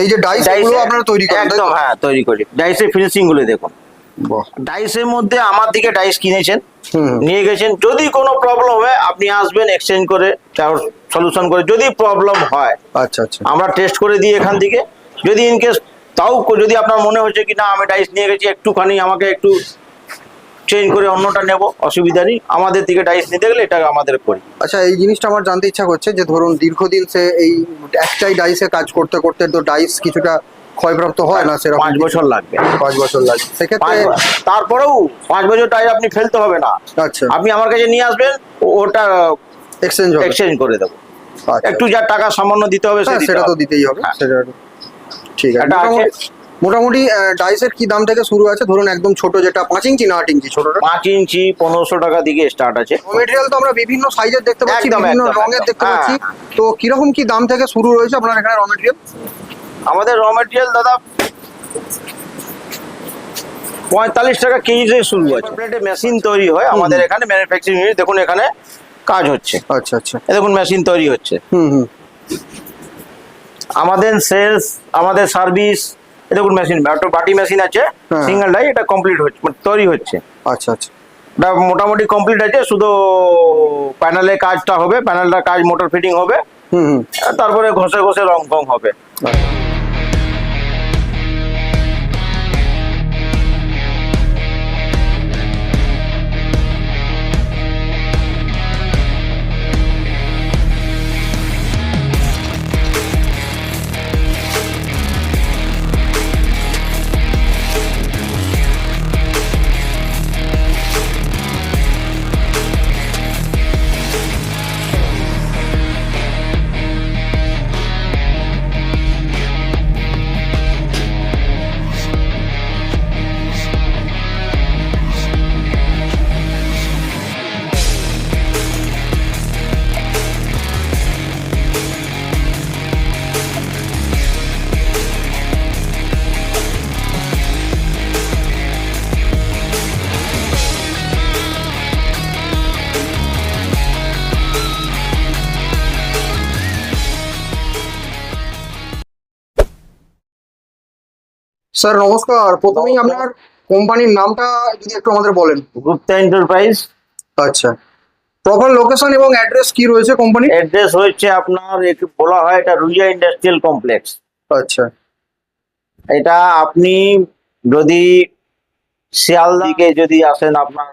এই যে ডাইস এগুলো আপনারা তৈরি করেন একদম হ্যাঁ তৈরি করি। ডাইসের ফিনিশিংগুলো দেখুন। ডাইসের মধ্যে আমার দিকে ডাইস কিনেছেন। নিয়ে গেছেন। যদি কোনো প্রবলেম হয় আপনি আসবেন এক্সচেঞ্জ করে সলিউশন করে। যদি প্রবলেম হয় আচ্ছা আচ্ছা। আমরা টেস্ট করে দিই এখান থেকে। যদি ইন কেস তাও যদি আপনার মনে হচ্ছে কি না আমি ডাইস নিয়ে গেছি একটুখানি আমাকে একটু চেঞ্জ করে অন্যটা নেব অসুবিধা নেই। আমাদের থেকে ডাইস নিতে গেলে এটা আমাদের করি। আচ্ছা এই জিনিসটা আমার জানতে ইচ্ছা করছে যে ধরুন দীর্ঘদিন সে এই একটাই ডাইসে কাজ করতে করতে তো ডাইস কিছুটা ক্ষয়প্রাপ্ত হয় না সেরকম পাঁচ বছর লাগবে। পাঁচ বছর লাগে পাঁচ সেক্ষেত্রে তারপরেও পাঁচ বছর টাইম আপনি ফেলতে হবে না। আচ্ছা। আপনি আমার কাছে নিয়ে আসবেন ওটা এক্সচেঞ্জ এক্সচেঞ্জ করে দেবো। আচ্ছা। একটু যা টাকা সামান্য দিতে হবে হ্যাঁ, সেটা তো দিতেই হবে। হ্যাঁ। সেটা ঠিক আছে। এটা আছে। মোটামুটি- ডাইসের কি দাম থেকে শুরু আছে? ধরুন একদম ছোট যেটা পাঁচ ইঞ্চি না আট ইঞ্চি ছোটটা? পাঁচ ইঞ্চি পনেরোশো টাকা দিকে স্টার্ট আছে। মেটেরিয়াল তো আমরা বিভিন্ন সাইজের দেখতে পাচ্ছি বিভিন্ন রঙের দেখতে হ্যাঁ, পাচ্ছি। তো কীরকম কি দাম থেকে শুরু রয়েছে আপনার এখানে র মেটেরিয়াল আমাদের র মেটেরিয়াল দাদা পঁয়তাল্লিশ টাকা কেজি থেকে শুরু আছে। প্লেটে মেশিন তৈরি হয় আমাদের এখানে ম্যানুফ্যাকচারিং ইউনিট দেখুন এখানে কাজ হচ্ছে। আচ্ছা আচ্ছা। দেখুন মেশিন তৈরি হচ্ছে। হুম হুম। আমাদের সেলস আমাদের সার্ভিস এ দেখুন মেশিন বাটি মেশিন আছে হ্যাঁ। সিঙ্গেল ডাই এটা কমপ্লিট হচ্ছে মানে তৈরি হচ্ছে। আচ্ছা আচ্ছা। এটা মোটামুটি কমপ্লিট আছে শুধু প্যানেলে কাজটা হবে প্যানেলটা কাজ মোটর ফিটিং হবে হুম হুম। আর তারপরে ঘষে ঘষে রং ফং হবে। স্যার নমস্কার। প্রথমেই আপনার কোম্পানির নামটা যদি একটু আমাদের বলেন। গুপ্তা এন্টারপ্রাইজ আচ্ছা। প্রপার লোকেশন এবং অ্যাড্রেস কি রয়েছে কোম্পানি অ্যাড্রেস হচ্ছে আপনার একটু বলা হয় এটা রুইয়া ইন্ডাস্ট্রিয়াল কমপ্লেক্স আচ্ছা। এটা আপনি যদি শিয়ালদা থেকে যদি আসেন আপনার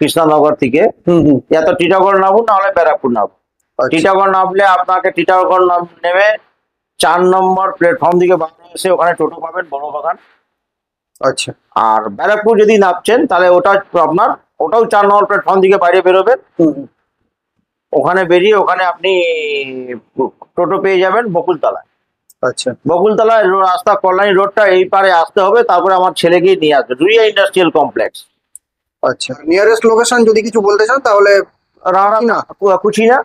কৃষ্ণনগর থেকে হুম হুম। ইয়া তো টিটাগড় নামুন নাহলে ব্যারাকপুর নামুন আচ্ছা। টিটাগড় নামলে আপনাকে টিটাগড় নাম নেমে চার নম্বর প্ল্যাটফর্ম দিকে এসে ওখানে টোটো পাবেন বড় বাগান। আচ্ছা। আর ব্যারাকপুর যদি নামছেন তাহলে ওটা আপনার ওটাও চার নম্বর প্ল্যাটফর্ম দিকে বাইরে বেরোবেন। ওখানে বেরিয়ে ওখানে আপনি টোটো পেয়ে যাবেন বকুলতলায়। আচ্ছা। বকুলতলায় রাস্তা কল্যাণী রোডটা এই পারে আসতে হবে তারপরে আমার ছেলে গিয়ে নিয়ে আসবে। রুইয়া ইন্ডাস্ট্রিয়াল কমপ্লেক্স আচ্ছা। নিয়ারেস্ট লোকেশন যদি কিছু বলতে চান তাহলে কুচিনা। কুচিনা।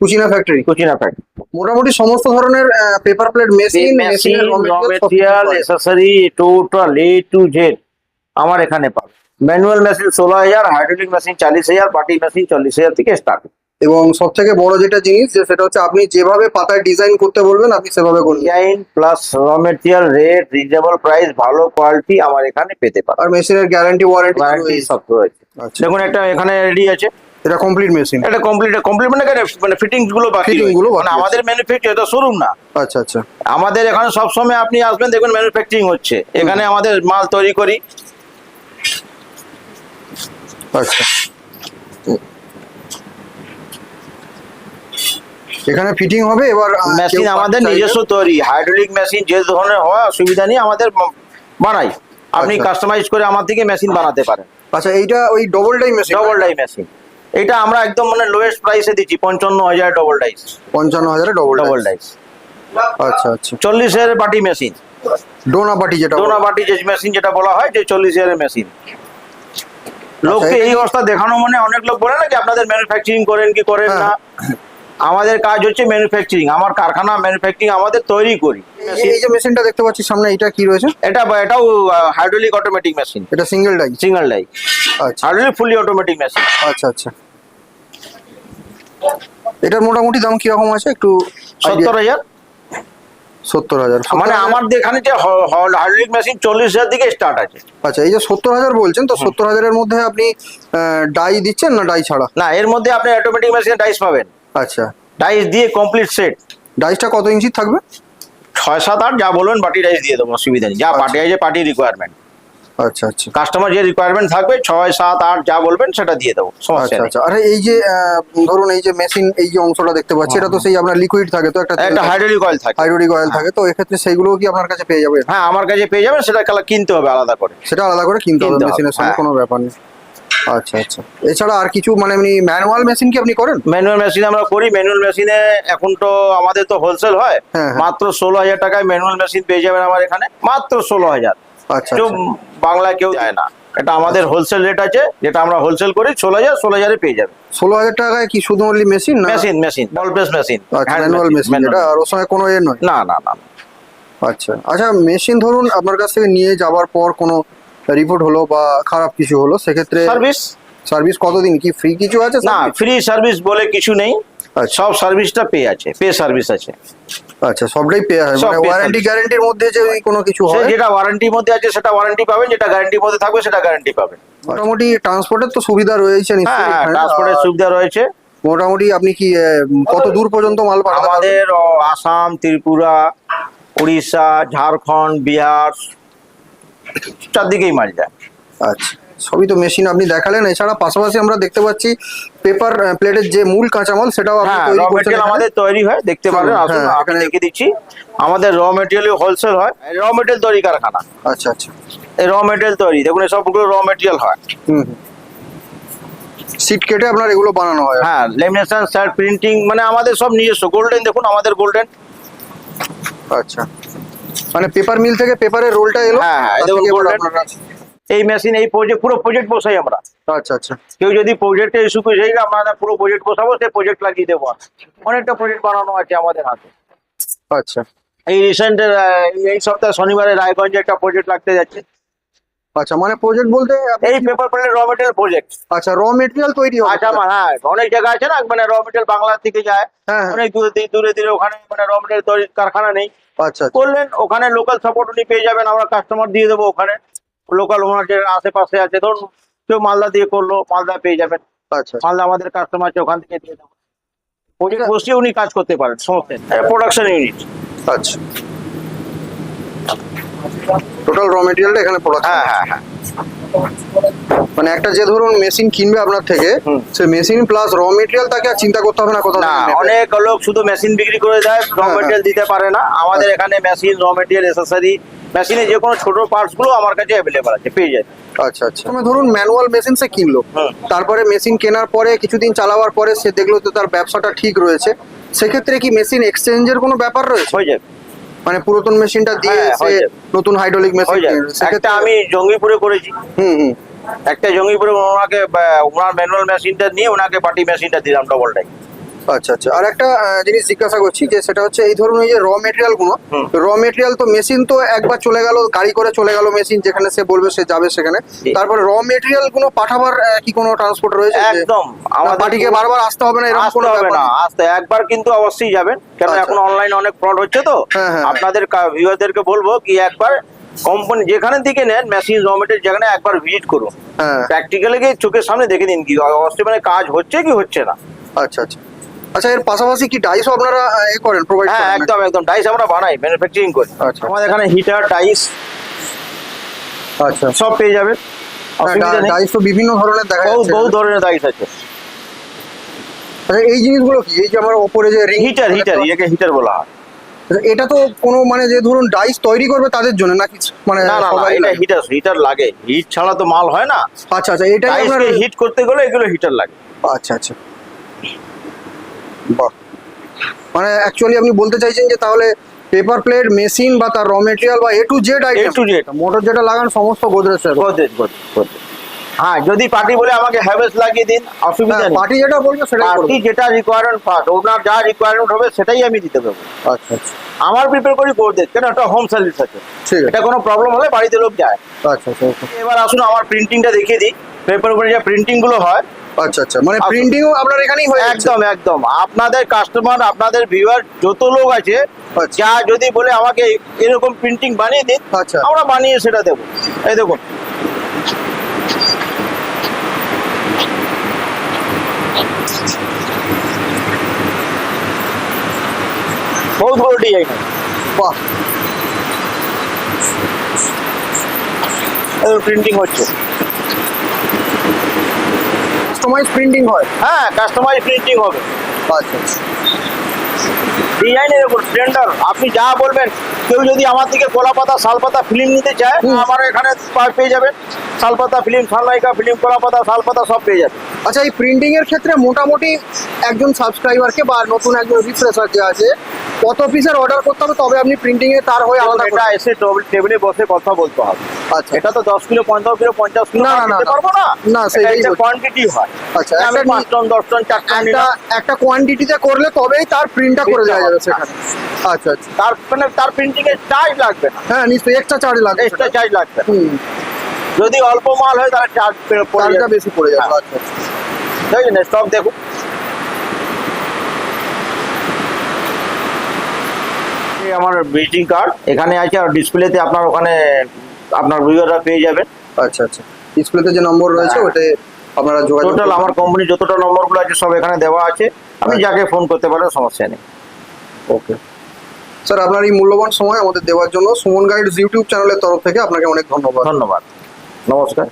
কুচিনা ফ্যাক্টরি কুচিনা ফ্যাক্টরি মোটামুটি সমস্ত ধরনের paper plate machine machine material accessory total A to Z আমার এখানে পাবে। ম্যানুয়াল মেশিন ষোলো হাজার হাইড্রোলিক মেশিন চাল্লিশ হাজার পার্টি মেশিন চল্লিশ হাজার থেকে স্টার্ট এবং সব থেকে বড় যেটা জিনিস যে সেটা হচ্ছে আপনি যেভাবে পাতায় ডিজাইন করতে বলবেন আপনি সেভাবে করবেন। Design plus raw material rate reasonable price ভালো কোয়ালিটি আমার এখানে পেতে পারে আর মেশিনের গ্যারান্টি ওয়ারেন্টি সব রয়েছে। দেখুন একটা এখানে রেডি আছে। এটা কমপ্লিট মেশিন এটা কমপ্লিট কমপ্লিট মানে মানে ফিটিংসগুলো বাকি রয়েছে। গুলো মানে আমাদের ম্যানুফ্যাকচার এটা শোরুম না। আচ্ছা আচ্ছা। আমাদের এখানে সব সময় আপনি আসবেন দেখবেন ম্যানুফ্যাকচারিং হচ্ছে। এখানে আমাদের মাল তৈরি করি। আচ্ছা। এখানে ফিটিং হবে এবার মেশিন আমাদের নিজস্ব তৈরি। হাইড্রোলিক মেশিন যে ধরনের হয় অসুবিধা নেই আমাদের বানাই। আপনি আচ্ছা। কাস্টমাইজ করে আমার থেকে মেশিন বানাতে পারেন। আচ্ছা এইটা ওই double die machine double die machine এটা আমরা একদম মানে লোয়েস্ট প্রাইসে দিচ্ছি পঞ্চান্ন হাজার ডবল ডাইস পঞ্চান্ন হাজারে ডবল ডবল ডাইস আচ্ছা আচ্ছা। চল্লিশ হাজারের বাটি মেশিন ডোনা বাটি যেটা ডোনা বাটি যে মেশিন যেটা বলা হয় যে চল্লিশ হাজারের মেশিন লোককে এই অবস্থা দেখানো মানে অনেক লোক বলে না যে আপনাদের ম্যানুফ্যাকচারিং করেন কি করেন না? হ্যাঁ। আমাদের কাজ হচ্ছে ম্যানুফ্যাকচারিং আমার কারখানা ম্যানুফ্যাকচারিং আমাদের তৈরি করি। এই- যে মেশিনটা দেখতে পাচ্ছি সামনে এটা কি রয়েছে? এটা এটাও হাইড্রোলিক অটোমেটিক মেশিন এটা সিঙ্গেল ডাই সিঙ্গেল ডাই আচ্ছা। হাইড্রোলিক ফুলি অটোমেটিক মেশিন আচ্ছা আচ্ছা। এটার মোটামুটি দাম কীরকম আছে? একটু সত্তর হাজার। সত্তর হাজার। মানে আমার এখানে যে হাইড্রোলিক মেশিন চল্লিশ হাজার দিকে স্টার্ট আছে। আচ্ছা এই যে সত্তর হাজার বলছেন তো সত্তর হাজারের মধ্যে আপনি ডাই দিচ্ছেন না ডাই ছাড়া? না এর মধ্যে আপনি অটোমেটিক মেশিন ডাইস পাবেন। আচ্ছা। ডাইস দিয়ে কমপ্লিট সেট ডাইসটা কত ইঞ্চি থাকবে? ছয় সাত আট যা বলবেন পার্টি ডাইস দিয়ে দেবো অসুবিধা নেই। যা আচ্ছা। পার্টি আছে পার্টি রিকোয়ারমেন্ট আচ্ছা আচ্ছা। কাস্টমার যে রিকোয়ারমেন্ট থাকবে ছয় সাত আট যা বলবেন সেটা দিয়ে দেবো। সমস্যা আচ্ছা আচ্ছা। আরে এই যে ধরুন এই যে মেশিন এই যে অংশটা দেখতে পাচ্ছি এটা তো সেই আপনার লিকুইড থাকে তো একটা একটা হাইড্রোলিক অয়েল থাকে। হাইড্রোলিক অয়েল থাকে তো এক্ষেত্রে সেইগুলোও কি আপনার কাছে পেয়ে যাবে হ্যাঁ আমার কাছে পেয়ে যাবেন সেটা কিনতে হবে আলাদা করে। সেটা আলাদা করে কিনতে হবে মেশিনের সঙ্গে হ্যাঁ। কোনো ব্যাপার নেই। আচ্ছা আচ্ছা। এছাড়া আর কিছু মানে এমনি ম্যানুয়াল মেশিন কি আপনি করেন? ম্যানুয়াল মেশিন আমরা করি। ম্যানুয়াল মেশিনে এখন তো আমাদের তো হোলসেল হয়। হ্যাঁ, হ্যাঁ। মাত্র ষোলো হাজার টাকায় ম্যানুয়াল মেশিন পেয়ে যাবেন আমার এখানে। মাত্র ষোলো হাজার। আচ্ছা আচ্ছা। বাংলায় কেউ যায় না। এটা আমাদের হোলসেল রেট আছে যেটা আমরা হোলসেল করি ষোলো হাজার ষোলো হাজারে পেয়ে যাবে ষোলো হাজার টাকায় কি শুধু only machine machine machine ball press machine manual machine এটা আর ওর সঙ্গে কোনো এ নয়? না না না। আচ্ছা। আচ্ছা মেশিন ধরুন আপনার কাছ থেকে নিয়ে যাওয়ার পর কোনো রিপোর্ট হলো বা খারাপ কিছু হলো সেক্ষেত্রে সার্ভিস সার্ভিস কতদিন? কি ফ্রি কিছু আছে না ফ্রি সার্ভিস বলে কিছু নেই। আচ্ছা। সব সার্ভিসটা পে আছে পে সার্ভিস আছে। আচ্ছা সবটাই পে হয় সব মানে ওয়ারেন্টি। গ্যারেন্টির মধ্যে যে কোনো কিছু হয়? যেটা ওয়ারেন্টির মধ্যে আছে সেটা ওয়ারেন্টি পাবেন যেটা গ্যারান্টির মধ্যে থাকবে সেটা গ্যারান্টি পাবেন। মোটামুটি ট্রান্সপোর্টের তো সুবিধা রয়েছে হ্যাঁ নিশ্চয়ই হ্যাঁ। ট্রান্সপোর্টের সুবিধা রয়েছে। মোটামুটি আপনি কি কত দূর পর্যন্ত মাল পাঠাতে আমাদের আসাম ত্রিপুরা উড়িষ্যা ঝাড়খণ্ড বিহার চারদিকেই মাল যায়। আচ্ছা সবই তো মেশিন আপনি দেখালেন। এছাড়া পাশাপাশি আমরা দেখতে পাচ্ছি পেপার প্লেটের যে মূল কাঁচামাল সেটাও আপনি হ্যাঁ তৈরি র করছেন আমাদের তৈরি হয় দেখতে পারেন আসুন এখানে- দেখিয়ে দিচ্ছি। আমাদের র মেটেরিয়াল হোলসেল হয়। র মেটেরিয়াল তৈরি কারখানা। আচ্ছা আচ্ছা। এই র মেটেরিয়াল তৈরি। দেখুন সবগুলো র মেটেরিয়াল হয়। হুম সিট কেটে আপনার এগুলো বানানো হয়। হ্যাঁ লেমিনেশন শার্ট প্রিন্টিং মানে আমাদের সব নিজস্ব। গোল্ডেন দেখুন আমাদের গোল্ডেন আচ্ছা। মানে পেপার মিল থেকে পেপারের রোলটা এলো হ্যাঁ, হ্যাঁ, এই মেশিন এই প্রজেক্ট পুরো প্রজেক্ট বসাই আমরা। আচ্ছা আচ্ছা। কেউ যদি প্রজেক্টে ইস্যু করে আমরা পুরো প্রজেক্ট বসাবো সেই প্রজেক্ট লাগিয়ে দেবো অনেকটা প্রজেক্ট বানানো আছে আমাদের হাতে। আচ্ছা। এই রিসেন্ট এই সপ্তাহে শনিবারে রায়গঞ্জে একটা প্রজেক্ট লাগতে যাচ্ছে। আচ্ছা মানে প্রজেক্ট বলতে এই paper plate raw material project আচ্ছা র মেটেরিয়াল তৈরি হবে। আচ্ছা হ্যাঁ অনেক জায়গা আছে না মানে র মেটেরিয়াল বাংলা থেকে যায়। হ্যাঁ হ্যাঁ। অনেক দূরে দূরে দূরে ওখানে মানে র মেটেরিয়াল তৈরি কারখানা নেই। আচ্ছা আচ্ছা। করলেন ওখানে লোকাল সাপোর্ট উনি পেয়ে যাবেন আমরা কাস্টমার দিয়ে দেবো ওখানে। লোকাল ওনার যে আশেপাশে আছে ধরুন কেউ মালদা দিয়ে করল মালদা পেয়ে যাবেন। আচ্ছা। মালদা আমাদের কাস্টমার আছে ওখান থেকে দিয়ে দেবো। প্রজেক্ট বসিয়ে উনি কাজ করতে পারেন সমস্যা প্রোডাকশন ইউনিট আচ্ছা। টোটাল র মেটেরিয়ালটা এখানে প্রোডাক্ট হ্যাঁ হ্যাঁ হ্যাঁ। মানে একটা যে ধরুন মেশিন কিনবে আপনার থেকে সে মেশিন প্লাস র মেটেরিয়াল তাকে আর চিন্তা করতে হবে না কোথাও না অনেক লোক শুধু মেশিন বিক্রি করে দেয় র হ্যাঁ, মেটেরিয়াল দিতে পারে না। আমাদের এখানে মেশিন র মেটেরিয়াল এসেসারি মেশিনে যে কোনো ছোট পার্টসগুলো আমার কাছে অ্যাভেলেবল আছে পেয়ে যায় আচ্ছা আচ্ছা। মানে ধরুন ম্যানুয়াল মেশিন সে কিনলো তারপরে মেশিন কেনার পরে কিছুদিন চালাবার পরে সে দেখল তো তার ব্যবসাটা ঠিক রয়েছে সেক্ষেত্রে কি মেশিন এক্সচেঞ্জের কোনো ব্যাপার রয়েছে? হয়ে যাবে। মানে পুরাতন মেশিনটা দিয়ে হ্যাঁ, সে নতুন হাইড্রোলিক মেশিন হয়ে একটা আমি জঙ্গিপুরে করেছি। হুম হুম। একটা জঙ্গিপুরে ওনাকে ওনার ম্যানুয়াল মেশিনটা নিয়ে ওনাকে পার্টি মেশিনটা দিলাম ডবলটাই আচ্ছা আচ্ছা। আর একটা জিনিস জিজ্ঞাসা করছি যে সেটা হচ্ছে এই ধরুন এই যে র মেটেরিয়ালগুলো র মেটেরিয়াল তো মেশিন তো একবার চলে গেল গাড়ি করে চলে গেল মেশিন যেখানে সে বলবে সে যাবে সেখানে। তারপরে র মেটেরিয়ালগুলো পাঠাবার কি কোনো ট্রান্সপোর্ট রয়েছে? একদম। না, আমাদের পার্টিকে বারবার আসতে হবে না এরকম কোনো হবে ব্যাপার না আসতে। একবার কিন্তু অবশ্যই যাবেন। কেন আচ্ছা। এখন অনলাইনে অনেক ফ্রড হচ্ছে তো। হ্যাঁ, হ্যাঁ। আপনাদের ভিউয়ারদেরকে বলব কি একবার কোম্পানি যেখানে থেকে নেন মেশিন র মেটেরিয়াল যেখানে একবার ভিজিট করুন। হ্যাঁ। প্র্যাকটিক্যালি গিয়ে চোখের সামনে দেখে দিন কি অবশ্যই মানে কাজ হচ্ছে কি হচ্ছে না। আচ্ছা আচ্ছা। আচ্ছা এর পাশাপাশি কি ডাইসও আপনারা এ করেন প্রোভাইড হ্যাঁ একদম একদম ডাইস আমরা বানাই ম্যানুফ্যাকচারিং করি। আচ্ছা। আমাদের এখানে হিটার ডাইস আচ্ছা। সব পেয়ে যাবেন। ডাইস তো বিভিন্ন ধরনের দেখা যাচ্ছে বহু ধরনের ডাইস আছে। আচ্ছা, এই জিনিসগুলো কি? এই যে আমার ওপরে যে রিং হিটার হিটার এটাকে হিটার বলা হয়। এটা তো কোনো মানে যে ধরুন ডাইস তৈরি করবে তাদের জন্য নাকি মানে না না এটা হিটার হিটার লাগে। হিট ছাড়া তো মাল হয় না। আচ্ছা আচ্ছা আপনার হিট করতে গেলে এগুলো হিটার লাগে। আচ্ছা আচ্ছা। বাহ। মানে অ্যাকচুয়ালি আপনি বলতে চাইছেন যে তাহলে পেপার প্লেট মেশিন বা তার র মেটেরিয়াল বা A to Z A to Z। Motor যেটা লাগান সমস্ত গোদরেজ স্যার গোদরেজ। হ্যাঁ যদি পার্টি বলে আমাকে হ্যাভেলস লাগিয়ে দিন অসুবিধা নেই। পার্টি যেটা বলবে সেটাই পার্টি যেটা রিকোয়ারমেন্ট ফার্স্ট ওনার যা রিকোয়ারমেন্ট হবে সেটাই আমি দিতে দেবো আচ্ছা আচ্ছা। আমার প্রিপেয়ার করি গোদরেজ কেন? একটা হোম সার্ভিস আছে। ঠিক এটা কোনো প্রবলেম হলে বাড়িতে লোক যায়। আচ্ছা আচ্ছা এবার আসুন আমার প্রিন্টিংটা দেখিয়ে দিই। পেপার উপরে যে প্রিন্টিংগুলো হয় আচ্ছা আচ্ছা। মানে আসুন। প্রিন্টিংও আপনার এখানেই হয়ে একদম একদম। আপনাদের কাস্টমার আপনাদের ভিউয়ার যত লোক আছে আচ্ছা। যা যদি বলে আমাকে এরকম প্রিন্টিং বানিয়ে দিন আচ্ছা। আমরা বানিয়ে সেটা দেবো। এই দেখুন। প্রিন্টিং হচ্ছে। কাস্টমাইজ প্রিন্টিং হয়। হ্যাঁ কাস্টমাইজ প্রিন্টিং হবে। আচ্ছা আচ্ছা। ডিজাইনের উপর স্প্লেন্ডার আপনি যা বলবেন কেউ যদি আমার থেকে কলা পাতা শাল পাতা ফিল্ম নিতে চায় আমার এখানে পেয়ে যাবেন শাল পাতা ফিল্ম সানলাইকা ফিল্ম কলা পাতা শাল পাতা সব পেয়ে যাবে। আচ্ছা এই প্রিন্টিং এর ক্ষেত্রে মোটামুটি একজন সাবস্ক্রাইবারকে বা নতুন একজন রিফ্রেশার যে আছে কত পিসের অর্ডার করতে হবে? তবে আপনি প্রিন্টিং এ তার হয়ে আলাদা এটা এসে টেবিলে বসে কথা বলতে হবে। আচ্ছা। এটা তো দশ কিলো পঞ্চাশ কিলো পঞ্চাশ কিলো না, না। পারব না। না, সেটাই। কোয়ান্টিটি হয়। আচ্ছা, আমি একটা পাঁচ টন দশ টন চার টন একটা একটা কোয়ান্টিটিতে করলে তবেই তার প্রিন্টটা করে দেওয়া যাবে সেখানে। আচ্ছা আচ্ছা। তার মানে তার প্রিন্টিং এর চার্জ লাগবে হ্যাঁ নিশ্চয়ই এক্সট্রা চার্জ লাগবে এক্সট্রা চার্জ লাগবে হুম। যদি অল্প মাল হয় তাহলে চার্জ পড়ে যাবে। বেশি পড়ে যাবে হ্যাঁ। আচ্ছা। দেখছেন স্টক দেখুন এই আমার ভিজিটিং কার্ড এখানে আছে আর ডিসপ্লেতে আপনার ওখানে আপনার ভিউয়াররা পেয়ে যাবেন। আচ্ছা আচ্ছা। ডিসপ্লেতে যে নম্বর রয়েছে হ্যাঁ। ওতে আপনারা যোগাযোগ টোটাল আমার কোম্পানি যতটা নম্বরগুলো আছে সব এখানে দেওয়া আছে। আপনি আচ্ছা। যাকে ফোন করতে পারেন সমস্যা নেই। ওকে স্যার আপনার এই মূল্যবান সময় আমাদের দেওয়ার জন্য সুমন গাইডস ইউটিউব চ্যানেলের তরফ থেকে আপনাকে অনেক ধন্যবাদ। ধন্যবাদ। নমস্কার।